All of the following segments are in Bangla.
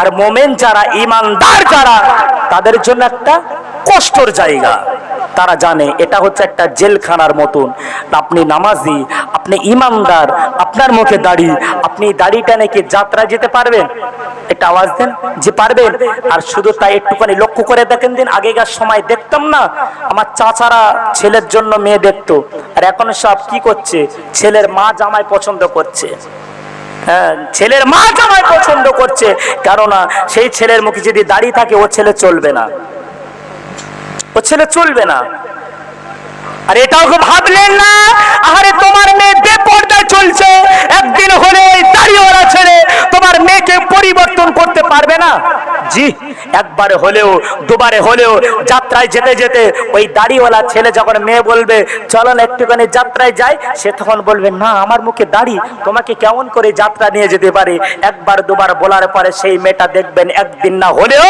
আর মোমেন যারা, ইমানদার যারা, তাদের জন্য একটা কষ্টর জায়গা। তারা জানে, এটা হচ্ছে একটা জেলখানার মতন। আপনি নামাজি, আপনি ইমানদার, আপনার মুখে দাড়ি, আপনি দাড়িটা নাকি যাত্রা যেতে পারবেন? একটা আওয়াজ দেন, যে পারবেন। আর শুধু তাই একটুখানি লক্ষ্য করে দেখেন দিন, আগেকার সময় দেখতাম না, আমার চাচারা ছেলের জন্য মেয়ে দেখতো। আর এখন সব কি করছে? ছেলের মা জামাই পছন্দ করছে। হ্যাঁ, ছেলের মা জামাই পছন্দ করছে কেননা সেই ছেলের মুখে যদি দাঁড়িয়ে থাকে ও ছেলে চলবে না। ও ছেলে চলবে না। আর এটাও ভাবলেন না আরে তোমার মেয়ে বেপর্দায় একদিন হলে ওই দাড়িওয়ালা ছেলে তোমার মেয়েকে পরিবর্তন করতে পারবে না জি একবারে হলেও, দুবারে হলেও যাত্রায় যেতে যেতে ওই দাড়িওয়ালা ছেলে যখন মেয়ে বলবে, চলো না একটুখানি যাত্রায় যাই, সে তখন বলবে, না, আমার মুখে দাড়ি, তোমাকে কেমন করে যাত্রা নিয়ে যেতে পারে? একবার, দুবার বলার পরে সেই মেয়েটা দেখবেন একদিন না হলেও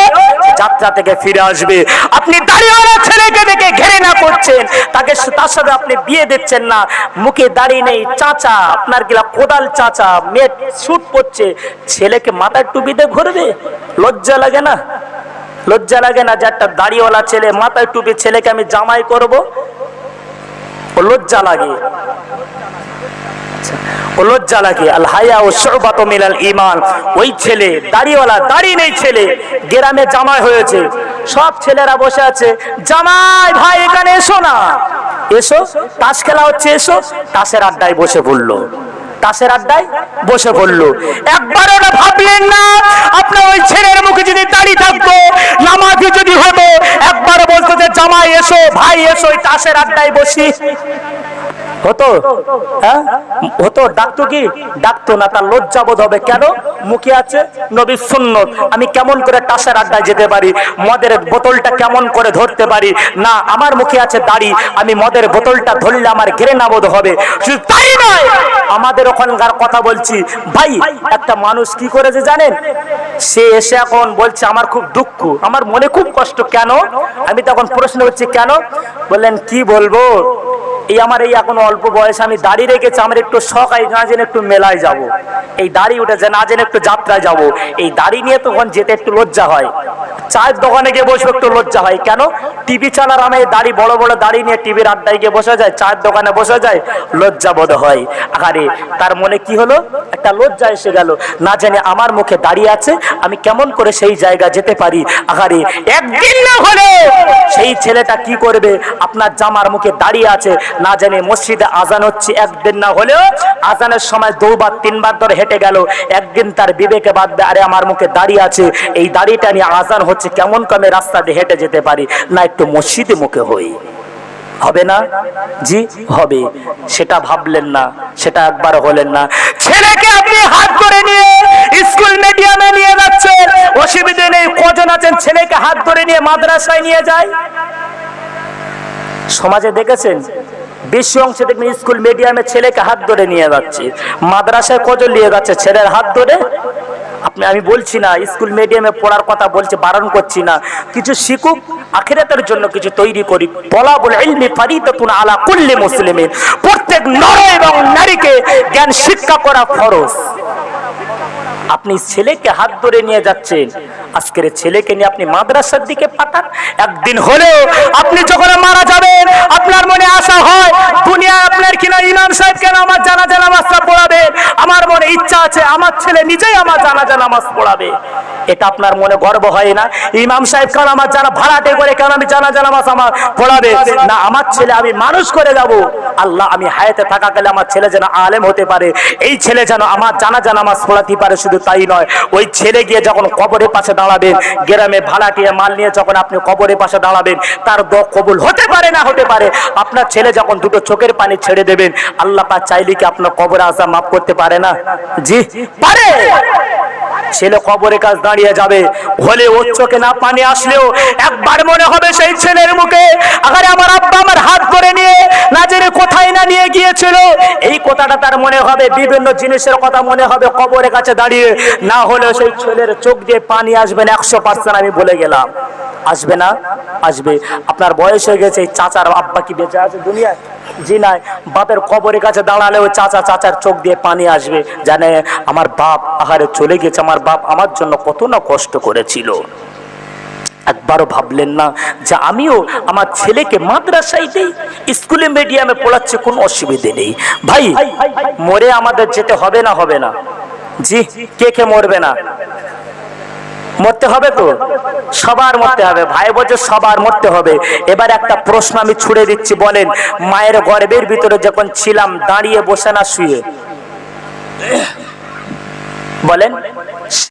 যাত্রা থেকে ফিরে আসবে। আপনি দাড়িওয়ালা ছেলেকে দেখে ঘেরে না করছেন, তাকে তার সাথে আপনি বিয়ে দিচ্ছেন না। মুখে দাড়ি নেই, চাচা, আপনার গিলা কোদাল চাচা, মেয়ে শুট করছে ছেলেকে মাথায় টুপিতে ঘুরবে? লজ্জা লাগে না? লজ্জা লাগে না যে একটা দাড়িওয়ালা ছেলে, মাথায় টুপি ছেলেকে আমি জামাই করব? ও লজ্জা লাগে। ও লজ্জা লাগে। আল হায়া ও শরবাত মিলাল ইমান ওই ছেলে, দাড়িওয়ালা, দাড়ি নেই ছেলে, গ্রামে জামাই হয়েছে। সব ছেলেরা বসে আছে, জামাই ভাই, এখানে এসো না। এসো, তাস খেলা হচ্ছে, এসো। তাসের আড্ডায় বসে পড়ল। তাসের আড্ডায় বসে পড়ল। একবার ওটা ভাবলেন না, আপনার ওই ছেলের মুখে যদি দাড়ি থাকতো নামাজি যদি হতো একবার বলতো যে জামাই এসো ভাই এসো ওই তাসের আড্ডায় বসি। হতো? হ্যাঁ? হতো? ডাকতো কি? ডাকতো না, তার লজ্জাবোধ হবে কেন? মুখে আছে নবী সুন্নত। আমি কেমন করে টাসের আড্ডায় যেতে পারি? মদের বোতলটা কেমন করে ধরতে পারি? না, আমার মুখে আছে দাড়ি। আমি মদের বোতলটা ধরলে আমার ঘৃণাবোধ হবে। শুধু তাই নয়, আমাদের ওখানকার কথা বলছি। ভাই, একটা মানুষ কি করেছে জানেন? সে এসে এখন বলছে, আমার খুব দুঃখ। আমার মনে খুব কষ্ট। কেন? আমি তখন প্রশ্ন করছি, কেন? বললেন, কি বলব? এই আমার এই এখন অল্প বয়সে আমি দাড়ি রেখেছি, আমার একটু শখ আই না জেনে একটু মেলায় যাব। এই দাড়ি উঠেছে না জেনে একটু যাত্রায় যাব। এই দাড়ি নিয়ে তখন যেতে একটু লজ্জা হয় চায়ের দোকানে গিয়ে বসবে, একটু লজ্জা হয়। কেন? টিভি চালার আমি দাড়ি, বড় বড় দাড়ি নিয়ে টিভির আড্ডায় গিয়ে বসে যায়, চায়ের দোকানে বসে যায়, লজ্জা বোধ হয়। আরে তার মনে কি হলো? একটা লজ্জা এসে গেল। না জানি আমার মুখে দাঁড়িয়ে আছে, আমি কেমন করে সেই জায়গা যেতে পারি। আহারে, একদিন না হলে সেই ছেলেটা কি করবে? আপনার জামার মুখে দাঁড়িয়ে আছে। না জানি মসজিদে আজান হচ্ছে, একদিন না হলেও আজানের সময় দুবার, তিনবার ধরে হেঁটে গেল। একদিন তার বিবেকে বাঁধবে, আরে আমার মুখে দাঁড়িয়ে আছে। এই দাড়িটা নিয়ে আজান হচ্ছে কেমন কমে রাস্তা দিয়ে হেঁটে যেতে পারি। না একটু মসজিদে মুখে হই। হবে না? জি, হবে। সেটা ভাবলেন না, সেটা একবার হলেন না। ছেলেকে আপনি হাত ধরে নিয়ে স্কুল মিডিয়ামে নিয়ে যাচ্ছেন। অসুবিধে নেই, কজন আছেন? ছেলেকে হাত ধরে নিয়ে মাদ্রাসায় নিয়ে যায়। সমাজে দেখেছেন? বেশি অংশে দেখবেন স্কুল মিডিয়ামে ছেলেকে হাত ধরে নিয়ে যাচ্ছে। মাদ্রাসায় কজন নিয়ে যাচ্ছে? ছেলের হাত ধরে আপনি আমি বলছি না, স্কুল মিডিয়ামে পড়ার কথা বলছি, বারণ করছি না। কিছু শিখুক, আখিরাতের জন্য কিছু তৈরি করি। তলাবুল ইলমি ফারিদাতুন আলা কুল্লি মুসলিমিন। প্রত্যেক নর এবং নারীকে জ্ঞান শিক্ষা করা ফরজ। আপনি ছেলেকে হাত ধরে নিয়ে যাচ্ছেন, আজকের ছেলেকে নিয়ে আপনি মাদ্রাসার দিকে পাঠান, একদিন হলেও আপনি যখন মারা যাবেন, আপনার মনে আশা হয় দুনিয়া আপনার কিনা ইমাম সাহেব কেন আমার জানা নামাজটা পড়াবে আমার মনে ইচ্ছা আছে আমার ছেলে নিজেই আমার জানাজা নামাজ পড়াবে। এটা আপনার মনে গর্ব হয় না? ইমাম সাহেব কেন আমার জানা ভাড়াটে করে কেন আমি জানা জানা নামাজ আমার পড়াবে। না, আমার ছেলে আমি মানুষ করে যাব। আল্লাহ, আমি হায়াতে থাকা গেলে আমার ছেলে যেন আলেম হতে পারে। এই ছেলে যেন আমার জানা জানা নামাজ পড়াতে পারে, শুধু তাই নয়, ওই ছেলে গিয়ে যখন কবরের পাশে দাঁড়াবেন, গ্রামে ভাড়াটিয়ে মাল নিয়ে যখন আপনি কবরের পাশে দাঁড়াবেন, তার দ কবুল হতে পারে না হতে পারে? আপনার ছেলে যখন দুটো চোখের পানি ছেড়ে দেবেন, আল্লাহ পাক চাইলে কি আপনার কবর আসা মাফ করতে পারে না? জি, পারে! ছেলে কবরের কাজ দাঁড়িয়ে যাবে। হলে ওর চোখে না পানি আসলেও একবার মনে হবে সেই ছেলের মুখে। আগারে আমার আব্বা আমার হাত ধরে নিয়ে না জেনে কোথায় না নিয়ে গিয়েছিল। এই কথাটা তার মনে হবে, বিভিন্ন জিনিসের কথা মনে হবে কবরের কাছে দাঁড়িয়ে। না হলে সেই ছেলের চোখ দিয়ে পানি আসবেন একশো পার্সেন্ট আমি বলে গেলাম। আসবে না? আসবে। আপনার বয়স হয়ে গেছে, এই চাচার আব্বা কি বেঁচে আছে দুনিয়ায়? জি নাই বাপের কবরের কাছে দাঁড়ালে ওই চাচা চাচার চোখ দিয়ে পানি আসবে, জানে আমার বাপ আহারে চলে গেছে, আমার বাপ আমার জন্য কত না কষ্ট করেছিল। একবারও ভাবলেন না যে আমিও আমার ছেলেকে মাদ্রাসায় দেই, স্কুলে মিডিয়ামে পড়াচ্ছে, কোনো অসুবিধে নেই। ভাই, মরে আমাদের যেতে হবে না হবে না। জি, কে কে মরবে না? মরতে হবে তো? সবার মরতে হবে। ভাই বলছে, সবার মরতে হবে। এবার একটা প্রশ্ন আমি ছুড়ে দিচ্ছি, বলেন, মায়ের গর্বের ভিতরে যখন ছিলাম, দাঁড়িয়ে বসে না শুয়ে? বলেন।